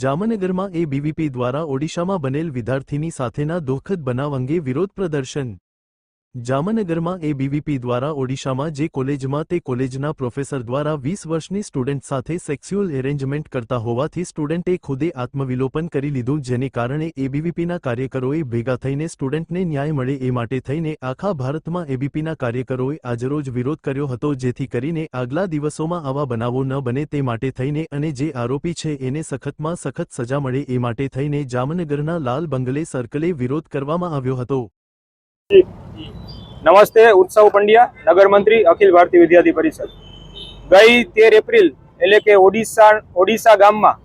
જામનગરમાં એબીવીપી દ્વારા ઓડિશામાં બનેલ વિદ્યાર્થીની સાથેના દુઃખદ બનાવ અંગે વિરોધ પ્રદર્શન. જામનગરમાં એબીવીપી દ્વારા ઓડિશામાં જે કોલેજમાં તે કોલેજના પ્રોફેસર દ્વારા વીસ વર્ષની સ્ટુડન્ટ સાથે સેક્સ્યુઅલ એરેન્જમેન્ટ કરતા હોવાથી સ્ટુડન્ટે ખુદે આત્મવિલોપન કરી લીધું, જેને કારણે એબીવીપીના કાર્યકરોએ ભેગા થઈને સ્ટુડન્ટને ન્યાય મળે એ માટે થઈને આખા ભારતમાં એબીપીના કાર્યકરોએ આજરોજ વિરોધ કર્યો હતો, જેથી કરીને આગલા દિવસોમાં આવા બનાવો ન બને તે માટે થઈને અને જે આરોપી છે એને સખતમાં સખત સજા મળે એ માટે થઈને જામનગરના લાલ બંગલે સર્કલે વિરોધ કરવામાં આવ્યો હતો. નમસ્તે, ઉત્સવ પંડ્યા નગર મંત્રી અખિલ ભારતીય વિદ્યાર્થી પરિષદ. ગઈ તેર એપ્રિલ, એટલે કે ઓડિશા ઓડિશા ગામમાં,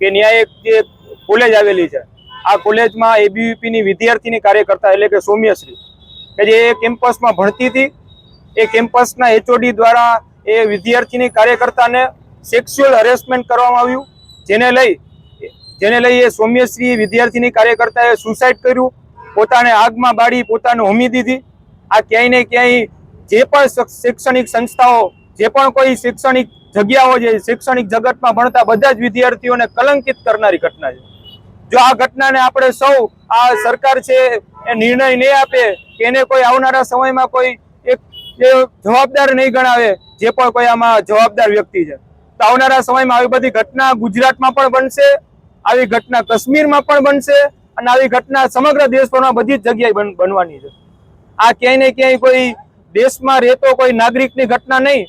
કે ન્યાય જે કોલેજ આવેલી છે, આ કોલેજમાં એબીવીપીની વિદ્યાર્થીની કાર્યકર્તા એટલે કે સૌમ્યશ્રી, કે જે એ કેમ્પસમાં ભણતી હતી, એ કેમ્પસના એચઓડી દ્વારા એ વિદ્યાર્થીની કાર્યકર્તાને સેક્સ્યુઅલ હરેસમેન્ટ કરવામાં આવ્યું, જેને લઈ જેને લઈ એ સૌમ્યશ્રી વિદ્યાર્થીની કાર્યકર્તાએ સુસાઇડ કર્યું, પોતાને આગમાં બાળી, પોતાને હોમી દીધી આ ક્યાંય ને ક્યાંય જે પણ શૈક્ષણિક સંસ્થાઓ, જે પણ કોઈ શૈક્ષણિક જગ્યાઓ છે, શૈક્ષણિક જગતમાં ભણતા બધા જ વિદ્યાર્થીઓને કલંકિત કરનારી ઘટના છે. જો આ ઘટનાને આપણે સૌ, આ સરકાર છે, એ નિર્ણય નહીં આપે કે એને કોઈ આવનારા સમયમાં કોઈ એક જવાબદાર નહીં ગણાવે, જે પણ કોઈ આમાં જવાબદાર વ્યક્તિ છે. તો આવનારા સમયમાં આવી બધી ઘટના ગુજરાતમાં પણ બનશે, આવી ઘટના કાશ્મીરમાં પણ બનશે અને આવી ઘટના સમગ્ર દેશભરમાં બધી જ જગ્યાએ બનવાની છે. આ ક્યાંય ને ક્યાંય કોઈ દેશમાં રહેતો કોઈ નાગરિકની ઘટના નહીં.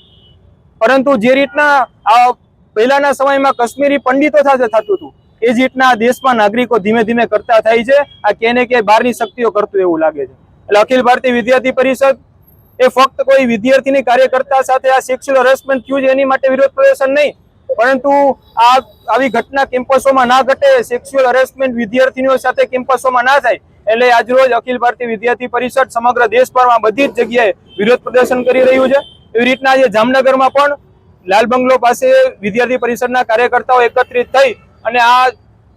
પરંતુ જે રીતના આ પહેલાના સમયમાં કાશ્મીરી પંડિતો સાથે થતું હતું, એ જ રીતના દેશમાં નાગરિકો ધીમે ધીમે કરતા થાય છે, આ ક્યાંય ને ક્યાંય બહારની શક્તિઓ કરતું એવું લાગે છે. એટલે અખિલ ભારતીય વિદ્યાર્થી પરિષદ એ ફક્ત કોઈ વિદ્યાર્થીની કાર્યકર્તા સાથે આ સેક્સ્યુઅલ હરેસમેન્ટ થયું છે એની માટે વિરોધ પ્રદર્શન નહીં. પરંતુ આ આવી ઘટના કેમ્પસોમાં ના ઘટે, સેક્સ્યુઅલ હરેસમેન્ટ વિદ્યાર્થીનીઓ સાથે કેમ્પસોમાં ના થાય એટલે આજરોજ અખિલ ભારતીય વિદ્યાર્થી પરિષદ સમગ્ર દેશભરમાં બધી જ જગ્યાએ વિરોધ પ્રદર્શન કરી રહ્યું છે. એવી રીતના આજે જામનગરમાં પણ લાલ બંગલો પાસે વિદ્યાર્થી પરિષદના કાર્યકર્તાઓ એકત્રિત થઈ અને આ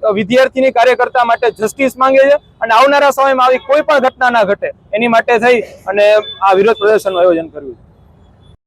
વિદ્યાર્થીની કાર્યકર્તા માટે જસ્ટિસ માંગે છે અને આવનારા સમયમાં આવી કોઈ પણ ઘટના ના ઘટે એની માટે થઈ અને આ વિરોધ પ્રદર્શનનું આયોજન કર્યું છે.